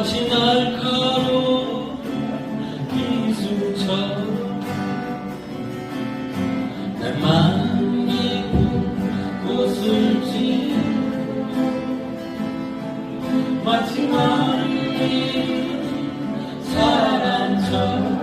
마치 날카로운 기술처럼 날 만기고 웃을지 마치 마른 사랑처럼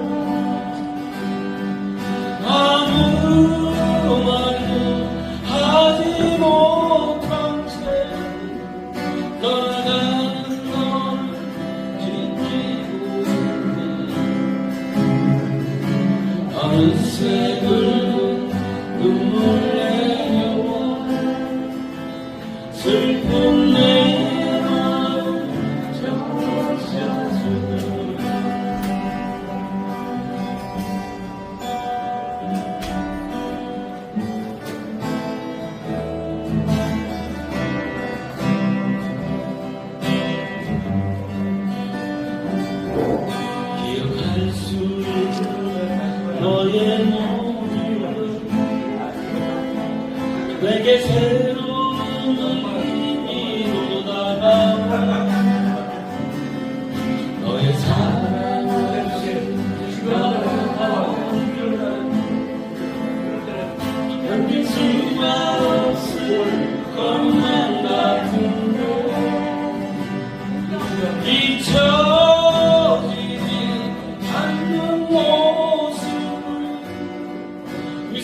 Ve geçer olur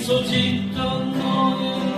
そじったの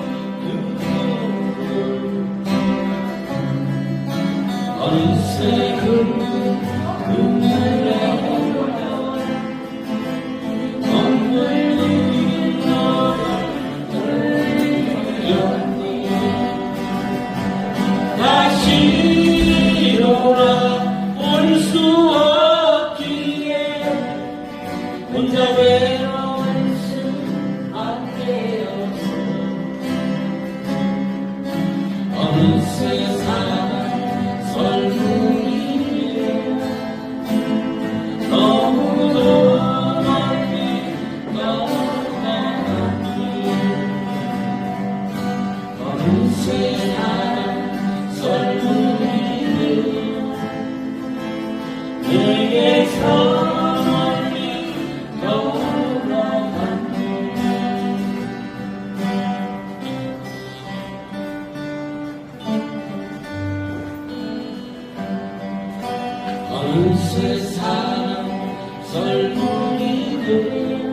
맹세한 설문에는 내게 선하게 걸어갔네 어느 세상 설문이 들